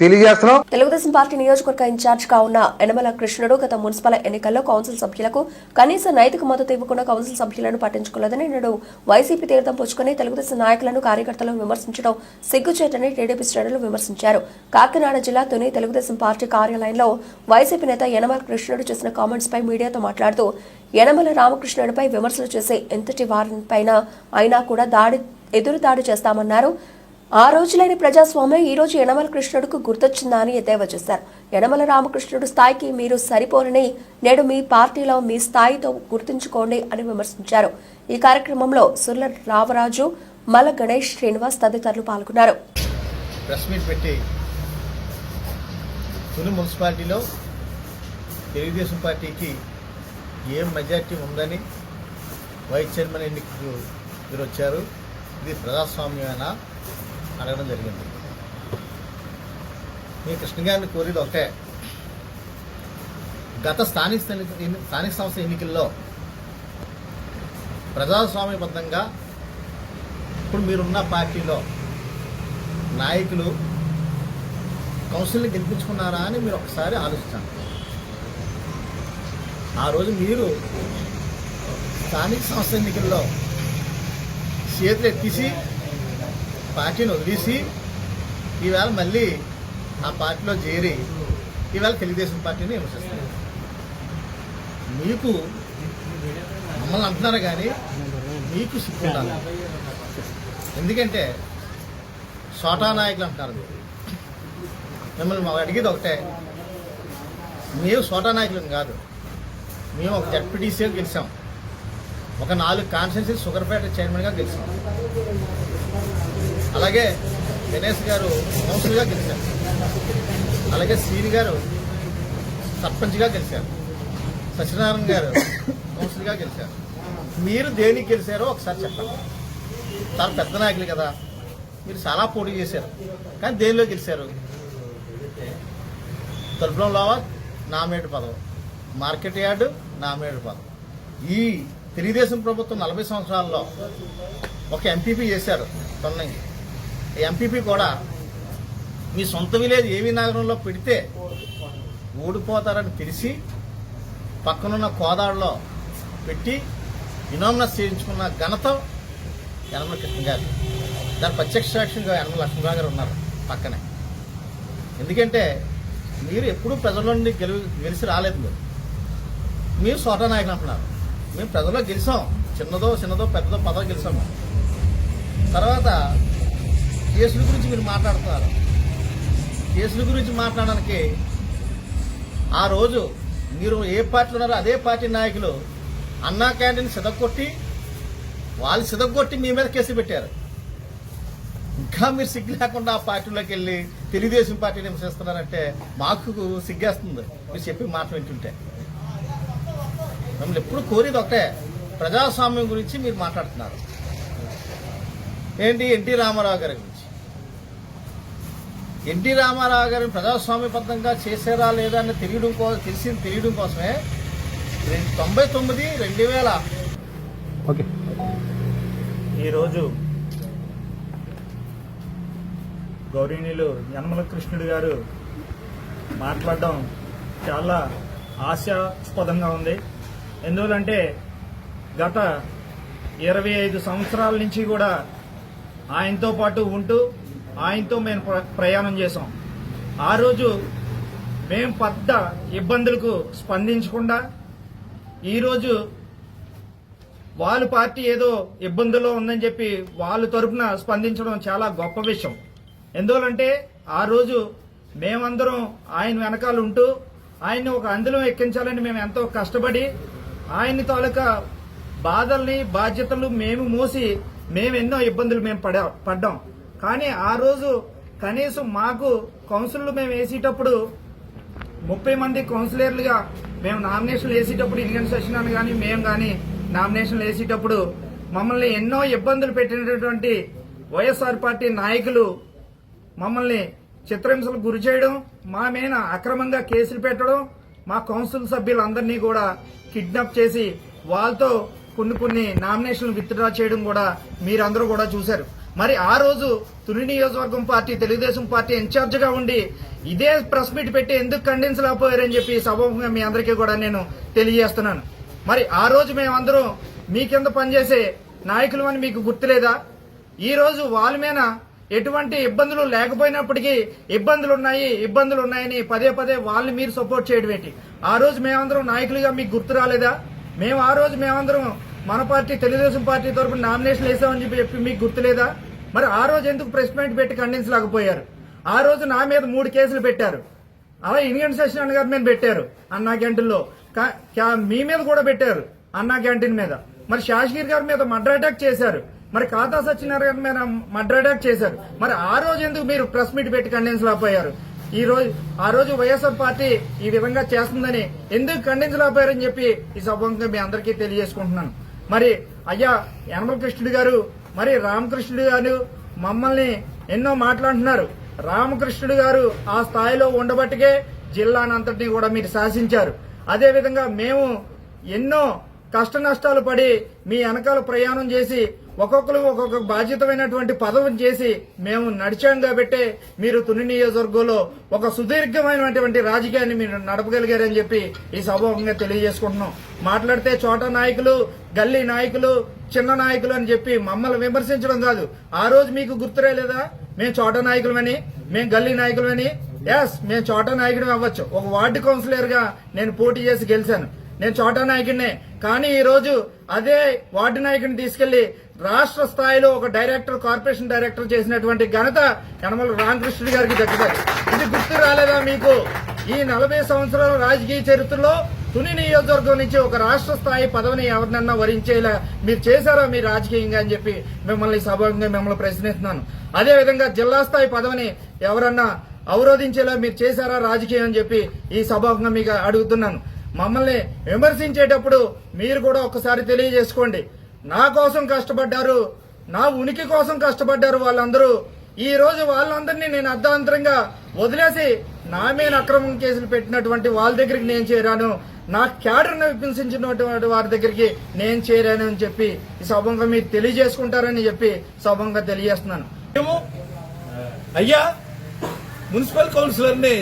తెలియజేస్తున్నాం. తెలుగుదేశం పార్టీ నియోజకవర్గ ఇన్ఛార్జ్గా ఉన్న యనమల కృష్ణుడు గత మున్సిపల్ ఎన్నికల్లో కౌన్సిల్ సభ్యులకు కనీస నైతిక మద్దతు ఇవ్వకుండా కౌన్సిల్ సభ్యులను పట్టించుకోలేదని నేడు వైసీపీ తీర్థం పుచ్చుకుని తెలుగుదేశం నాయకులను కార్యకర్తలను విమర్శించడం సిగ్గుచేటని టీడీపీ శ్రేణులు విమర్శించారు. కాకినాడ జిల్లా తుని తెలుగుదేశం పార్టీ కార్యాలయంలో వైసీపీ నేత యనమల కృష్ణుడు చేసిన కామెంట్స్ పై మీడియాతో మాట్లాడుతూ యనమల రామకృష్ణుడిపై విమర్శలు చేసే ఎంతటి వారిపైన అయినా కూడా దాడి ఎదురు దాడి చేస్తామన్నారు. ఆ రోజులైన ప్రజాస్వామ్యం ఈ రోజు యనమల కృష్ణుడికి గుర్తొచ్చిందా అని ఎద్దేవా చేశారు. యనమల రామకృష్ణుడు స్థాయికి మీరు సరిపోరని నేడు మీ పార్టీలో మీ స్థాయితో గుర్తుంచుకోండి అని విమర్శించారు. ఈ కార్యక్రమంలో సుర్ల రామరాజు మల గణేష్ శ్రీనివాస్ తదితరులు పాల్గొన్నారు. ప్రెస్ మీట్ పెట్టి తుని మున్సిపాలిటీలో తెలుగుదేశం పార్టీకి ఏం మెజార్టీ ఉందని వైస్ చైర్మన్ ఎన్నికకు మీరు వచ్చారు. ఇది ప్రజాస్వామ్యమేనా? అడగడం జరిగింది. మీ కృష్ణ గారిని కోరేది ఒకటే గత స్థానిక ఎన్ని- స్థానిక సంస్థ ఎన్నికల్లో ప్రజాస్వామ్యబద్ధంగా ఇప్పుడు మీరున్న పార్టీలో నాయకులు కౌన్సిల్ని గెలిపించుకున్నారా అని మీరు ఒకసారి ఆలోచించాను ఆ రోజు మీరు స్థానిక సంస్థ ఎన్నికల్లో చేతులు ఎత్తిసి పార్టీని వదిలేసి ఈవేళ మళ్ళీ ఆ పార్టీలో చేరి ఈవేళ తెలుగుదేశం పార్టీని విమర్శిస్తారు మీకు మమ్మల్ని అంటున్నారు కానీ మీకు సిగ్గు ఉండాలి. ఎందుకంటే సోటా నాయకులు అంటున్నారు. మీరు మిమ్మల్ని అడిగేది ఒకటే మేము సోటా నాయకులం కాదు. మేము ఒక జడ్పీటీసీగా గెలిచాం. ఒక నాలుగు కాన్స్టిట్యూన్సీ సుగర్పేట చైర్మన్గా గెలిచాం. అలాగే గణేష్ గారు కౌన్సిల్గా గెలిచారు. అలాగే సీని గారు సర్పంచ్గా గెలిచారు. సత్యనారాయణ గారు కౌన్సిల్గా గెలిచారు. మీరు దేనికి గెలిచారో ఒకసారి చెప్పండి. చాలా పెద్ద నాయకులు కదా. మీరు చాలా పోటీ చేశారు. కానీ దేనిలో గెలిచారు? తలుపులంలో నామేడు పదం మార్కెట్ యార్డు నామేడు పదం ఈ తెలుగుదేశం ప్రభుత్వం నలభై సంవత్సరాల్లో ఒక ఎంపీపీ చేశారు తొన్నంగి ఎంపీపీ కూడా మీ సొంత విలేజ్ ఏవి నగరంలో పెడితే ఓడిపోతారని తెలిసి పక్కనున్న కోదాడులో పెట్టి ఇనామినస్ చేయించుకున్న ఘనత యనమల కృష్ణ గారు. దాని ప్రత్యక్ష సాక్షిగా యనమల లక్ష్మీరావు గారు ఉన్నారు పక్కనే. ఎందుకంటే మీరు ఎప్పుడూ ప్రజల నుండి గెలి గెలిచి రాలేదు మీరు. మీరు సోటా నాయకులు అంటున్నారు. మేము ప్రజల్లో గెలిచాం. చిన్నదో చిన్నదో పెద్దదో పదో గెలిచాము తర్వాత కేసుల గురించి మీరు మాట్లాడుతున్నారు. కేసుల గురించి మాట్లాడడానికి ఆ రోజు మీరు ఏ పార్టీలో ఉన్నారో అదే పార్టీ నాయకులు అన్నా క్యాంటీన్ సిదగొట్టి వాళ్ళు సిదగొట్టి మీ మీద కేసు పెట్టారు. ఇంకా మీరు సిగ్గు లేకుండా ఆ పార్టీలోకి వెళ్ళి తెలుగుదేశం పార్టీని హింసిస్తున్నారంటే మాకు సిగ్గేస్తుంది. మీరు చెప్పి మాట వింటుంటే. మిమ్మల్ని ఎప్పుడు కోరేది ఒకటే ప్రజాస్వామ్యం గురించి మీరు మాట్లాడుతున్నారు. ఏంటి ఎన్టీ రామారావు గారి గురించి? ఎన్టీ రామారావు గారిని ప్రజాస్వామ్యబద్ధంగా చేశారా లేదా అని తెలియడం కోసం తెలిసి తెలియడం కోసమే రెండు- తొంభై తొమ్మిది రెండు వేల. ఓకే. ఈరోజు గౌరీనీయులు యనమల కృష్ణుడు గారు మాట్లాడడం చాలా హాస్యాస్పదంగా ఉంది. ఎందువలంటే గత ఇరవై ఐదు సంవత్సరాల నుంచి కూడా ఆయనతో పాటు ఉంటూ ఆయనతో మేము ప్ర- ప్రయాణం చేసాం ఆ రోజు మేము పెద్ద ఇబ్బందులకు స్పందించకుండా ఈరోజు వాళ్ళ పార్టీ ఏదో ఇబ్బందుల్లో ఉందని చెప్పి వాళ్ళ తరపున స్పందించడం చాలా గొప్ప విషయం. ఎందువలంటే ఆ రోజు మేమందరం ఆయన వెనకాల ఉంటూ ఆయన్ని ఒక అందులో ఎక్కించాలని మేము ఎంతో కష్టపడి ఆయన తాలూకా బాధల్ని బాధ్యతలు మేము మోసి మేము ఎన్నో ఇబ్బందులు మేము పడా పడ్డాం. కానీ ఆ రోజు కనీసం మాకు కౌన్సిల్లు మేము వేసేటప్పుడు ముప్పై మంది కౌన్సిలర్లుగా మేము నామినేషన్లు వేసేటప్పుడు ఇండియన్ సెషన్ అని కానీ మేము కానీ నామినేషన్లు వేసేటప్పుడు మమ్మల్ని ఎన్నో ఇబ్బందులు పెట్టినటువంటి వైఎస్ఆర్ పార్టీ నాయకులు మమ్మల్ని చిత్రహింసలకు గురి చేయడం మా మీద అక్రమంగా కేసులు పెట్టడం మా కౌన్సిల్ సభ్యులందరినీ కూడా కిడ్నాప్ చేసి వాళ్ళతో కొన్ని కొన్ని నామినేషన్లు విత్డ్రా చేయడం కూడా మీరందరూ కూడా చూశారు. మరి ఆ రోజు తుని నియోజకవర్గం పార్టీ తెలుగుదేశం పార్టీ ఇన్ఛార్జ్గా ఉండి ఇదే ప్రెస్ మీట్ పెట్టి ఎందుకు ఖండించలేకపోయారని చెప్పి సభముఖంగా మీ అందరికీ కూడా నేను తెలియజేస్తున్నాను. మరి ఆ రోజు మేమందరం మీ కింద పనిచేసే నాయకులు అని మీకు గుర్తులేదా? ఈ రోజు వాళ్ళ మీద ఎటువంటి ఇబ్బందులు లేకపోయినప్పటికీ ఇబ్బందులు ఉన్నాయి ఇబ్బందులు ఉన్నాయని పదే పదే వాళ్ళని మీరు సపోర్ట్ చేయడం ఏంటి? ఆ రోజు మేమందరం నాయకులుగా మీకు గుర్తు రాలేదా? మేము ఆ రోజు మేమందరం మన పార్టీ తెలుగుదేశం పార్టీ తరపున నామినేషన్ వేసామని చెప్పి చెప్పి మీకు గుర్తులేదా? మరి ఆ రోజు ఎందుకు ప్రెస్ మీట్ పెట్టి ఖండించలేకపోయారు? ఆ రోజు నా మీద మూడు కేసులు పెట్టారు. అలా ఇండియన్ సెషన్ గారి మీద పెట్టారు అన్నా క్యాంటీన్లో. కా- క్యా- మీ మీద కూడా పెట్టారు అన్నా క్యాంటీన్ మీద. మరి శాసగిరి గారి మీద మర్డర్ అటాక్ చేశారు. మరి ఖాతా సత్యనారాయణ మీద మర్డర్ అటాక్ చేశారు. మరి ఆ రోజు ఎందుకు మీరు ప్రెస్ మీట్ పెట్టి ఖండించలేకపోయారు? ఈ రోజు ఆ రోజు వైఎస్ఆర్ పార్టీ ఈ విధంగా చేస్తుందని ఎందుకు ఖండించలేకపోయారని చెప్పి ఈ సభంగా మీ అందరికీ తెలియజేసుకుంటున్నాను. మరి అయ్యా యనమల కృష్ణుడు గారు మరి రామకృష్ణుడు గారు మమ్మల్ని ఎన్నో మాట్లాడుతున్నారు. రామకృష్ణుడు గారు ఆ స్థాయిలో ఉండబట్టికే జిల్లానంతటినీ కూడా మీరు శాసించారు. అదేవిధంగా మేము ఎన్నో కష్ట నష్టాలు పడి మీ వెనకాల ప్రయాణం చేసి ఒక్కొక్కరు ఒక్కొక్క బాధ్యతమైనటువంటి పదవిని చేసి మేము నడిచాం కాబట్టి మీరు తుని నియోజకవర్గంలో ఒక సుదీర్ఘమైనటువంటి రాజకీయాన్ని మీరు నడపగలిగారని చెప్పి ఈ సభాముఖంగా తెలియజేసుకుంటున్నాం. మాట్లాడితే చోట నాయకులు గల్లీ నాయకులు చిన్న నాయకులు అని చెప్పి మమ్మల్ని విమర్శించడం కాదు. ఆ రోజు మీకు గుర్తురాలేదా? మేము చోట నాయకులమని మేము గల్లీ నాయకులమని. ఎస్ మేము చోట నాయకుడు అవ్వచ్చు. ఒక వార్డు కౌన్సిలర్గా నేను పోటీ చేసి గెలిచాను. నేను చోటా నాయకుడినే. కానీ ఈ రోజు అదే వార్డు నాయకుడిని తీసుకెళ్ళి రాష్ట్ర స్థాయిలో ఒక డైరెక్టర్ కార్పొరేషన్ డైరెక్టర్ చేసినటువంటి ఘనత యనమల రామకృష్ణుడి గారికి దక్కుతాయి. ఇది గుర్తు రాలేదా మీకు? ఈ నలభై సంవత్సరాల రాజకీయ చరిత్రలో తుని నియోజకవర్గం నుంచి ఒక రాష్ట్ర స్థాయి పదవిని ఎవరినన్నా వరించేలా మీరు చేశారా మీ రాజకీయంగా అని చెప్పి మిమ్మల్ని సభంగా మిమ్మల్ని ప్రశ్నిస్తున్నాను. అదే విధంగా జిల్లా స్థాయి పదవిని ఎవరన్నా అవరోధించేలా మీరు చేశారా రాజకీయం అని చెప్పి ఈ సభాముఖంగా మీకు అడుగుతున్నాను. మమ్మల్ని విమర్శించేటప్పుడు మీరు కూడా ఒక్కసారి తెలియజేసుకోండి. నా కోసం కష్టపడ్డారు నా ఉనికి కోసం కష్టపడ్డారు వాళ్ళందరూ. ఈ రోజు వాళ్ళందరినీ నేను అర్ధాంతరంగా వదిలేసి నా మీద అక్రమం కేసులు పెట్టినటువంటి వాళ్ళ దగ్గరికి నేను చేరాను. నా క్యాడర్ను విమర్శించినటువంటి వారి దగ్గరికి నేను చేరాను అని చెప్పి ఈ సభంగా మీరు తెలియజేసుకుంటారని చెప్పి సభంగా తెలియజేస్తున్నాను. మేము అయ్యా మున్సిపల్ కౌన్సిలర్ని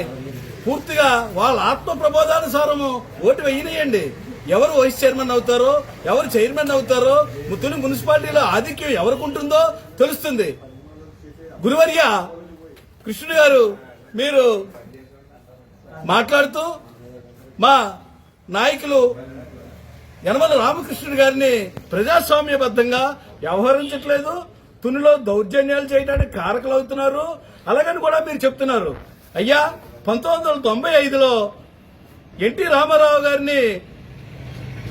పూర్తిగా వాళ్ళ ఆత్మ ప్రబోధానుసారము ఓటు వేయనియండి. ఎవరు వైస్ చైర్మన్ అవుతారో ఎవరు చైర్మన్ అవుతారో ముత్తుని మున్సిపాలిటీలో ఆధిక్యం ఎవరికి ఉంటుందో తెలుస్తుంది. గురువర్య కృష్ణుడు గారు మీరు మాట్లాడుతూ మా నాయకులు యనమల రామకృష్ణుడు గారిని ప్రజాస్వామ్యబద్ధంగా వ్యవహరించట్లేదు. తునిలో దౌర్జన్యాలు చేయడానికి కారకలు అవుతున్నారు అలాగని కూడా మీరు చెప్తున్నారు. అయ్యా పంతొమ్మిది వందల తొంభై ఐదులో ఎన్టీ రామారావు గారిని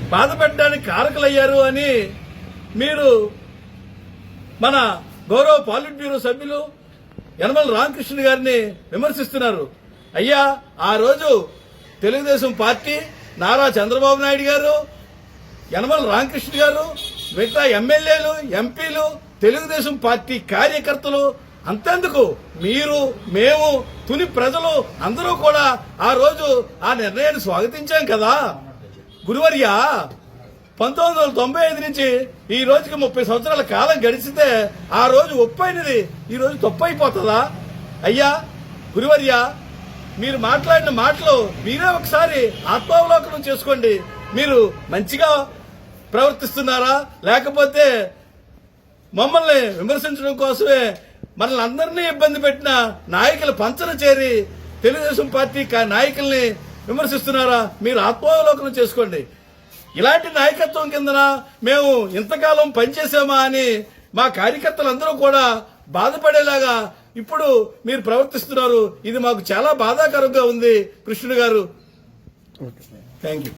బాధపెట్టడానికి కారకులయ్యారు అని మీరు మన గౌరవ పాలిట్ బ్యూరో సభ్యులు యనమల రామకృష్ణ గారిని విమర్శిస్తున్నారు. అయ్యా ఆ రోజు తెలుగుదేశం పార్టీ నారా చంద్రబాబు నాయుడు గారు యనమల రామకృష్ణ గారు మిగతా ఎమ్మెల్యేలు ఎంపీలు తెలుగుదేశం పార్టీ కార్యకర్తలు అంతెందుకు? మీరు మేము తుని ప్రజలు అందరూ కూడా ఆ రోజు ఆ నిర్ణయాన్ని స్వాగతించాం కదా. గురువర్య పంతొమ్మిది వందల తొంభై ఐదు నుంచి ఈ రోజుకి ముప్పై సంవత్సరాల కాలం గడిచితే ఆ రోజు ఒప్పైనది ఈ రోజు తప్పైపోతుందా? అయ్యా గురువర్య మీరు మాట్లాడిన మాటలు మీరే ఒకసారి ఆత్మావలోకనం చేసుకోండి. మీరు మంచిగా ప్రవర్తిస్తున్నారా? లేకపోతే మమ్మల్ని విమర్శించడం కోసమే మనల్ని అందరినీ ఇబ్బంది పెట్టిన నాయకులు పంచన చేరి తెలుగుదేశం పార్టీ కా- నాయకుల్ని విమర్శిస్తున్నారా? మీరు ఆత్మావలోకనం చేసుకోండి. ఇలాంటి నాయకత్వం కిందన మేము ఇంతకాలం పనిచేసామా అని మా కార్యకర్తలందరూ కూడా బాధపడేలాగా ఇప్పుడు మీరు ప్రవర్తిస్తున్నారు. ఇది మాకు చాలా బాధాకరంగా ఉంది కృష్ణుడు గారు. Thank you